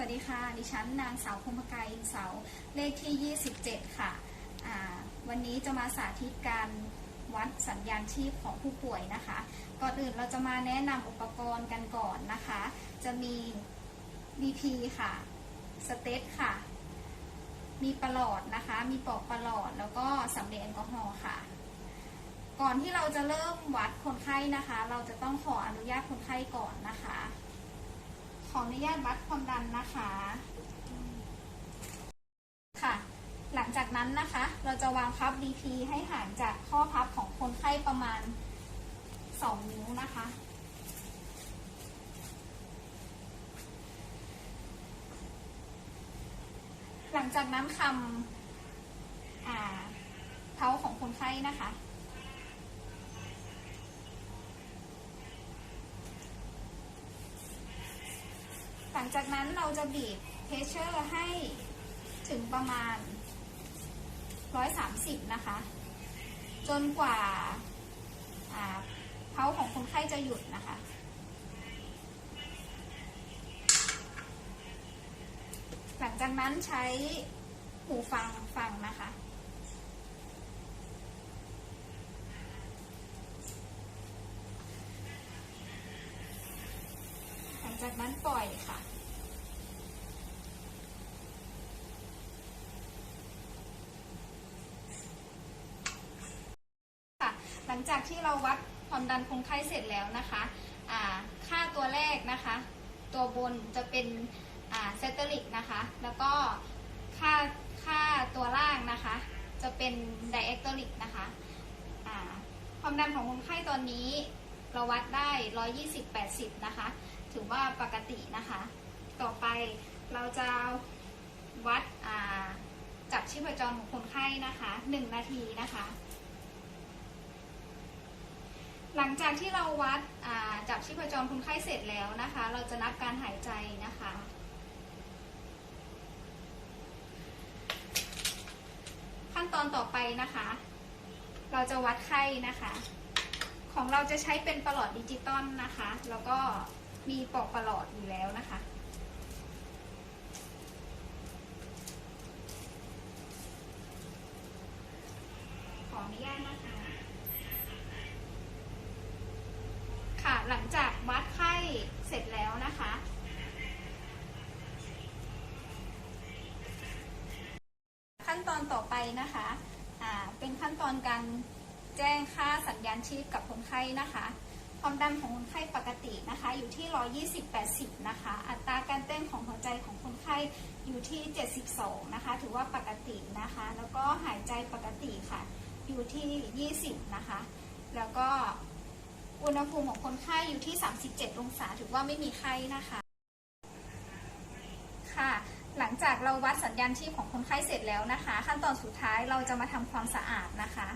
วัสดีค่ะ ดิฉันนางสาวคมกายอินเสา เลขที่ 27 ค่ะอ่าวันนี้จะมาสาธิตการวัดสัญญาณชีพของผู้ป่วยนะคะ ก่อนอื่นเราจะมาแนะนำอุปกรณ์กันก่อนนะคะ จะมี BP ค่ะ สเตตค่ะ มีประหลอดนะคะ มีปลอกประหลอด แล้วก็สำเร็จแอลกอฮอล์ค่ะ ก่อนที่เราจะเริ่มวัดคนไข้นะคะ เราจะต้องขออนุญาตคนไข้ก่อนนะคะ ขออนุญาตวัดความดันนะคะ ค่ะ หลังจากนั้นนะคะ เราจะวางพับ BP ให้ห่างจากข้อพับของคนไข้ประมาณ 2 นิ้วนะคะ หลังจากนั้นคำอ่าเท้าของคนไข้นะคะ ลังจากนั้นเราจะบีบเพเชอร์ให้ถึงประมาณ 130 นะคะ จนกว่าอ่าเพาของคนไข้จะหยุดนะคะ หลังจากนั้นใช้หูฟังฟังนะคะ หลัง จากนั้นปล่อยค่ะค่ะ หลังจากที่เราวัดความดันคนไข้เสร็จแล้วนะคะอ่าค่าตัวแรกนะคะ ตัวบนจะเป็นเซตเตอริกนะคะ แล้วก็ค่าค่าตัวล่างนะคะ จะเป็นไดเอ t ตอริกนะคะความดันของคนไข้ตอนนี้เราวัดได้ 120-80 นะคะ ถือว่าปกตินะคะ ต่อไปเราจะวัดจับชีพจรของคนไข้นะคะ 1 นาทีนะคะ หลังจากที่เราวัดจับชีพจรคนไข้เสร็จแล้วนะคะ เราจะนับการหายใจนะคะ ขั้นตอนต่อไปนะคะ เราจะวัดไข้นะคะ ของเราจะใช้เป็นประหลอดดิจิตอลนะคะ แล้วก็ มีปลอกประหลอดอยู่แล้วนะคะ ขออนุญาตนะคะ ค่ะหลังจากวัดไข้เสร็จแล้วนะคะขั้นตอนต่อไปนะคะ อ่า เป็นขั้นตอนการแจ้งค่าสัญญาณชีพกับคนไข้นะคะ ความดันของคนไข้ปกติ อยู่ที่ 120-80 นะคะ อัตราการเต้นของหัวใจของคนไข้อยู่ที่ 72 นะคะ ถือว่าปกตินะคะ แล้วก็หายใจปกติค่ะ อยู่ที่ 20 นะคะ แล้วก็อุณหภูมิของคนไข้อยู่ที่ 37 องศา ถือว่าไม่มีไข้นะคะ ค่ะ หลังจากเราวัดสัญญาณชีพของคนไข้เสร็จแล้วนะคะ ขั้นตอนสุดท้ายเราจะมาทำความสะอาดนะคะ